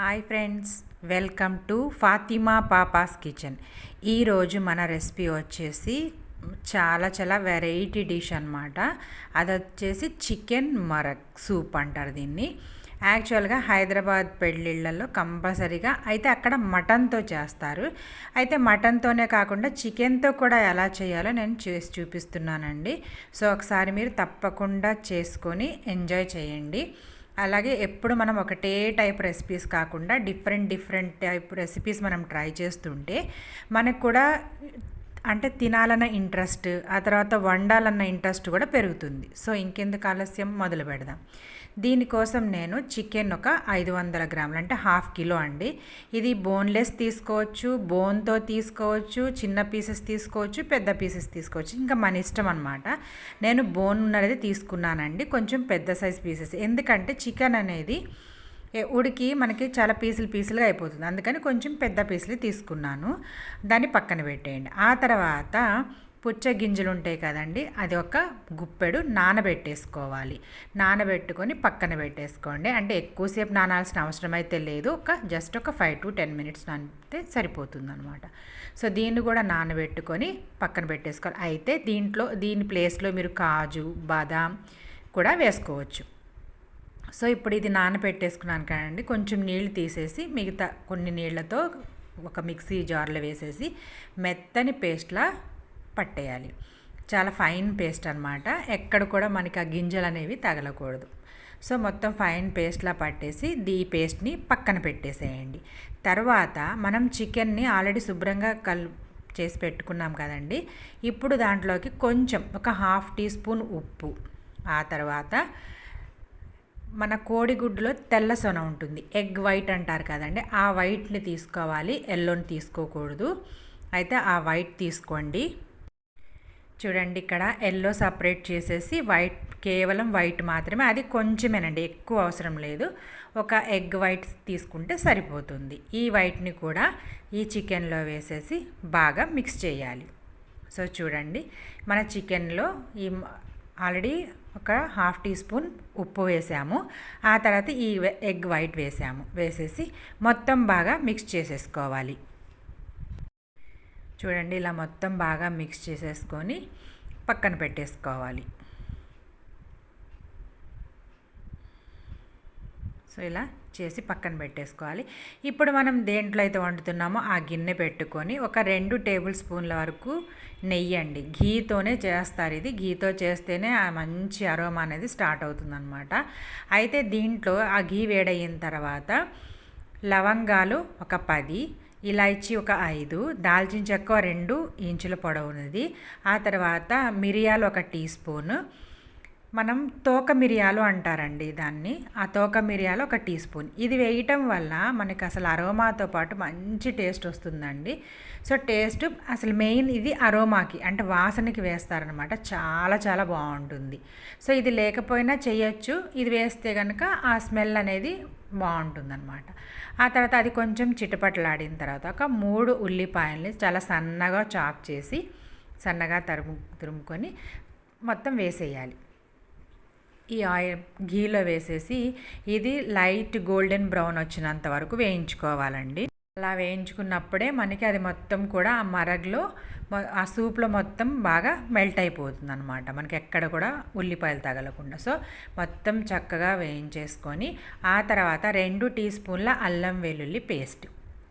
Hi friends welcome to Fatima papa's kitchen. ఈరోజు మన recipe వచ్చేసి చాలా చాలా వెరైటీ డిష్ అనమాట అది వచ్చేసి చికెన్ మరక్ సూప్ అంటారు దీన్ని. యాక్చువల్గా హైదరాబాద్ పెళ్ళిళ్ళల్లో కంపల్సరీగా అయితే అక్కడ మటన్తో చేస్తారు. అయితే మటన్తోనే కాకుండా చికెన్తో కూడా ఎలా చేయాలో నేను చేసి చూపిస్తున్నానండి. సో ఒకసారి మీరు తప్పకుండా చేసుకొని ఎంజాయ్ చేయండి. అలాగే ఎప్పుడు మనం ఒకటే టైప్ రెసిపీస్ కాకుండా డిఫరెంట్ డిఫరెంట్ టైప్ రెసిపీస్ మనం ట్రై చేస్తుంటే మనకు కూడా అంటే తినాలన్న ఇంట్రెస్ట్ ఆ తర్వాత వండాలన్న ఇంట్రెస్ట్ కూడా పెరుగుతుంది. సో ఇంకెందుకు ఆలస్యం? మొదలు పెడదాం. దీనికోసం నేను చికెన్ ఒక ఐదు వందల గ్రాములు అంటే హాఫ్ కిలో అండి. ఇది బోన్లెస్ తీసుకోవచ్చు బోన్తో తీసుకోవచ్చు చిన్న పీసెస్ తీసుకోవచ్చు పెద్ద పీసెస్ తీసుకోవచ్చు. ఇంకా మన ఇష్టం అనమాట నేను బోన్ ఉన్నది తీసుకున్నానండి కొంచెం పెద్ద సైజ్ పీసెస్. ఎందుకంటే చికెన్ అనేది ఉడికి మనకి చాలా పీసులు పీసులుగా అయిపోతుంది. అందుకని కొంచెం పెద్ద పీసులు తీసుకున్నాను. దాన్ని పక్కన పెట్టేయండి. ఆ తర్వాత పుచ్చ గింజలు ఉంటాయి కదండి అది ఒక గుప్పెడు నానబెట్టేసుకోవాలి. నానబెట్టుకొని పక్కన పెట్టేసుకోండి. అంటే ఎక్కువసేపు నానాల్సిన అవసరం అయితే లేదు. ఒక జస్ట్ ఒక ఫైవ్ టు టెన్ మినిట్స్ నానితే సరిపోతుంది అనమాట సో దీన్ని కూడా నానబెట్టుకొని పక్కన పెట్టేసుకోవాలి. అయితే దీంట్లో దీని ప్లేస్లో మీరు కాజు బాదాం కూడా వేసుకోవచ్చు. సో ఇప్పుడు ఇది నానబెట్టేసుకున్నాను కదండి. కొంచెం నీళ్ళు తీసేసి మిగతా కొన్ని నీళ్ళతో ఒక మిక్సీ జార్లో వేసేసి మెత్తని పేస్ట్లా పట్టేయాలి. చాలా ఫైన్ పేస్ట్ అనమాట ఎక్కడ కూడా మనకి ఆ గింజలు అనేవి తగలకూడదు. సో మొత్తం ఫైన్ పేస్ట్లా పట్టేసి దీ పేస్ట్ని పక్కన పెట్టేసేయండి. తర్వాత మనం చికెన్ని ఆల్రెడీ శుభ్రంగా కల్ చేసి పెట్టుకున్నాం కదండి. ఇప్పుడు దాంట్లోకి కొంచెం ఒక హాఫ్ టీ స్పూన్ ఉప్పు. ఆ తర్వాత మన కోడిగుడ్డులో తెల్ల సొన ఉంటుంది. ఎగ్ వైట్ అంటారు కదండి. ఆ వైట్ని తీసుకోవాలి. ఎల్లోని తీసుకోకూడదు. అయితే ఆ వైట్ తీసుకోండి. చూడండి ఇక్కడ ఎల్లో సపరేట్ చేసేసి వైట్ కేవలం వైట్ మాత్రమే. అది కొంచెమేనండి ఎక్కువ అవసరం లేదు. ఒక ఎగ్ వైట్ తీసుకుంటే సరిపోతుంది. ఈ వైట్ని కూడా ఈ చికెన్లో వేసేసి బాగా మిక్స్ చేయాలి. సో చూడండి. మన చికెన్లో ఈ ఆల్రెడీ ఒక హాఫ్ టీ స్పూన్ ఉప్పు వేసాము. ఆ తర్వాత ఈ ఎగ్ వైట్ వేసాము. వేసేసి మొత్తం బాగా మిక్స్ చేసేసుకోవాలి. చూడండి ఇలా మొత్తం బాగా మిక్స్ చేసేసుకొని పక్కన పెట్టేసుకోవాలి. సో ఇలా చేసి పక్కన పెట్టేసుకోవాలి. ఇప్పుడు మనం దేంట్లో అయితే వండుతున్నామో ఆ గిన్నె పెట్టుకొని ఒక రెండు టేబుల్ స్పూన్ల వరకు నెయ్యి అండి. ఘీతోనే చేస్తారు ఇది. ఘీతో చేస్తేనే ఆ మంచి అరోమా అనేది స్టార్ట్ అవుతుందన్నమాట. అయితే దీంట్లో ఆ ఘీ వేడయిన తర్వాత లవంగాలు ఒక పది ఇలాచి ఒక ఐదు దాల్చిన చెక్క రెండు ఇంచుల పొడవునది. ఆ తర్వాత మిరియాలు ఒక టీ స్పూన్ మనం తోక మిరియాలు అంటారండి దాన్ని. ఆ తోక మిరియాలు ఒక టీ స్పూన్. ఇది వేయటం వల్ల మనకి అసలు అరోమాతో పాటు మంచి టేస్ట్ వస్తుందండి. సో టేస్ట్ అసలు మెయిన్ ఇది అరోమాకి అంటే వాసనకి వేస్తారనమాట. చాలా చాలా బాగుంటుంది. సో ఇది లేకపోయినా చేయొచ్చు. ఇది వేస్తే కనుక ఆ స్మెల్ అనేది బాగుంటుందన్నమాట ఆ తర్వాత అది కొంచెం చిటపటలాడిన తర్వాత ఒక మూడు ఉల్లిపాయల్ని చాలా సన్నగా చాప్ చేసి సన్నగా తరుము తురుముకొని మొత్తం వేసేయాలి. ఈ ఆయిల్ ఘీలో వేసేసి ఇది లైట్ గోల్డెన్ బ్రౌన్ వచ్చినంత వరకు వేయించుకోవాలండి. అలా వేయించుకున్నప్పుడే మనకి అది మొత్తం కూడా ఆ మరగ్లో ఆ సూప్లో మొత్తం బాగా మెల్ట్ అయిపోతుంది అనమాట మనకి ఎక్కడ కూడా ఉల్లిపాయలు తగలకుండా. సో మొత్తం చక్కగా వేయించేసుకొని ఆ తర్వాత రెండు టీ స్పూన్ల అల్లం వెల్లుల్లి పేస్ట్.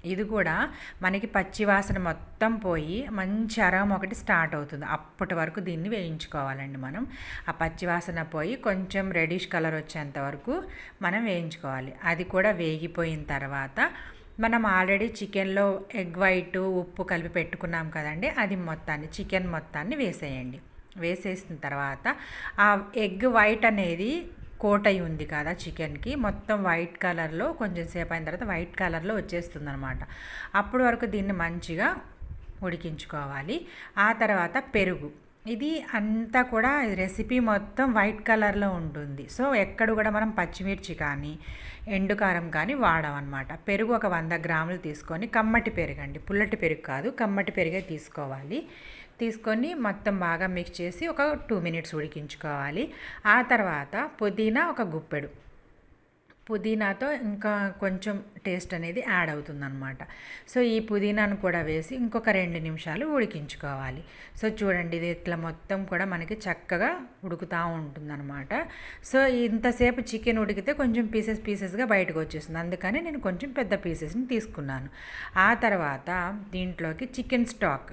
ఇది కూడా మనకి పచ్చివాసన మొత్తం పోయి మంచి అరం ఒకటి స్టార్ట్ అవుతుంది. అప్పటి వరకు దీన్ని వేయించుకోవాలండి మనం. ఆ పచ్చివాసన పోయి కొంచెం రెడిష్ కలర్ వచ్చేంత వరకు మనం వేయించుకోవాలి. అది కూడా వేగిపోయిన తర్వాత మనం ఆల్రెడీ చికెన్లో ఎగ్ వైట్ ఉప్పు కలిపి పెట్టుకున్నాం కదండి అది మొత్తాన్ని చికెన్ మొత్తాన్ని వేసేయండి. వేసేసిన తర్వాత ఆ ఎగ్ వైట్ అనేది కోట్ అయి ఉంది కదా చికెన్కి. మొత్తం వైట్ కలర్లో కొంచెం సేపు అయిన తర్వాత వైట్ కలర్లో వచ్చేస్తుంది అనమాట అప్పటి వరకు దీన్ని మంచిగా ఉడికించుకోవాలి. ఆ తర్వాత పెరుగు. ఇది అంతా కూడా రెసిపీ మొత్తం వైట్ కలర్లో ఉంటుంది. సో ఎక్కడ కూడా మనం పచ్చిమిర్చి కానీ ఎండుకారం కానీ వాడమన్నమాట పెరుగు ఒక వంద గ్రాములు తీసుకొని కమ్మటి పెరుగు అండి. పుల్లటి పెరుగు కాదు కమ్మటి పెరుగే తీసుకోవాలి. తీసుకొని మొత్తం బాగా మిక్స్ చేసి ఒక టూ మినిట్స్ ఉడికించుకోవాలి. ఆ తర్వాత పుదీనా ఒక గుప్పెడు. పుదీనాతో ఇంకా కొంచెం టేస్ట్ అనేది యాడ్ అవుతుందన్నమాట. సో ఈ పుదీనాను కూడా వేసి ఇంకొక రెండు నిమిషాలు ఉడికించుకోవాలి. సో చూడండి ఇది ఇట్లా మొత్తం కూడా మనకి చక్కగా ఉడుకుతూ ఉంటుందన్నమాట. సో ఇంతసేపు చికెన్ ఉడికితే కొంచెం పీసెస్ పీసెస్గా బయటకు వచ్చేస్తుంది. అందుకని నేను కొంచెం పెద్ద పీసెస్ని తీసుకున్నాను. ఆ తర్వాత దీంట్లోకి చికెన్ స్టాక్.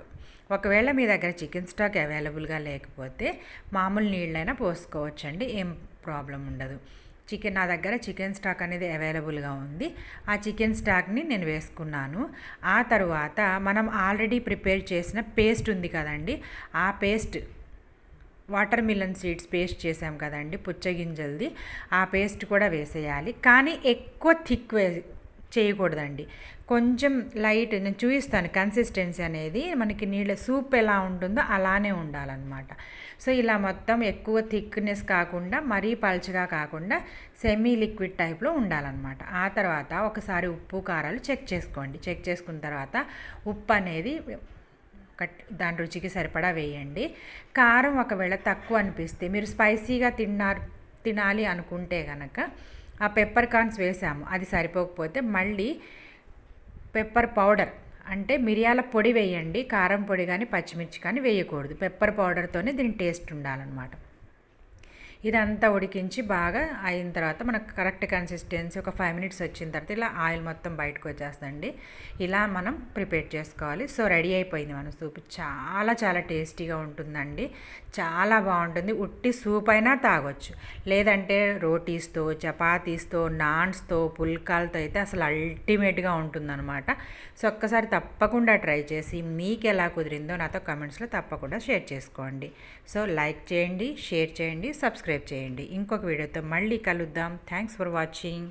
ఒకవేళ మీ దగ్గర చికెన్ స్టాక్ అవైలబుల్గా లేకపోతే మామూలు నీళ్ళైనా పోసుకోవచ్చండి. ఏం ప్రాబ్లం ఉండదు. చికెన్ నా దగ్గర చికెన్ స్టాక్ అనేది అవైలబుల్గా ఉంది. ఆ చికెన్ స్టాక్ని నేను వేసుకున్నాను. ఆ తర్వాత మనం ఆల్రెడీ ప్రిపేర్ చేసిన పేస్ట్ ఉంది కదండి. ఆ paste water melon seeds paste చేసాం కదండి పుచ్చగింజలది. ఆ పేస్ట్ కూడా వేసేయాలి. కానీ ఎక్కువ థిక్ వే చేయకూడదండి. కొంచెం లైట్ నేను చూపిస్తాను కన్సిస్టెన్సీ అనేది మనకి నీళ్ళ సూప్ ఎలా ఉంటుందో అలానే ఉండాలన్నమాట. సో ఇలా మొత్తం ఎక్కువ థిక్నెస్ కాకుండా మరీ పల్చగా కాకుండా సెమీ లిక్విడ్ టైప్లో ఉండాలన్నమాట. ఆ తర్వాత ఒకసారి ఉప్పు కారాలు చెక్ చేసుకోండి. చెక్ చేసుకున్న తర్వాత ఉప్పు అనేది కట్ దాని రుచికి సరిపడా వేయండి. కారం ఒకవేళ తక్కువ అనిపిస్తే మీరు స్పైసీగా తిన్నారు తినాలి అనుకుంటే కనుక ఆ పెప్పర్ కార్న్స్ వేసాము. అది సరిపోకపోతే మళ్ళీ పెప్పర్ పౌడర్ అంటే మిరియాల పొడి వేయండి కారం పొడి కానీ పచ్చిమిర్చి కానీ వేయకూడదు. పెప్పర్ పౌడర్తోనే దీని టేస్ట్ ఉండాలన్నమాట. ఇదంతా ఉడికించి బాగా అయిన తర్వాత మనకు కరెక్ట్ కన్సిస్టెన్సీ ఒక ఫైవ్ మినిట్స్ వచ్చిన తర్వాత ఇలా ఆయిల్ మొత్తం బయటకు వచ్చేస్తుంది ఇలా మనం ప్రిపేర్ చేసుకోవాలి. సో రెడీ అయిపోయింది మన సూప్. చాలా చాలా టేస్టీగా ఉంటుందండి. చాలా బాగుంటుంది. ఉట్టి సూప్ అయినా తాగొచ్చు. లేదంటే రోటీస్తో చపాతీస్తో నాన్స్తో పుల్కాలతో అయితే అసలు అల్టిమేట్గా ఉంటుందన్నమాట. సో ఒక్కసారి తప్పకుండా ట్రై చేసి మీకు ఎలా కుదిరిందో నాతో కమెంట్స్లో తప్పకుండా షేర్ చేసుకోండి. సో లైక్ చేయండి షేర్ చేయండి సబ్స్క్రైబ్ చేయండి. ఇంకొక వీడియోతో మళ్ళీ కలుద్దాం. Thanks for watching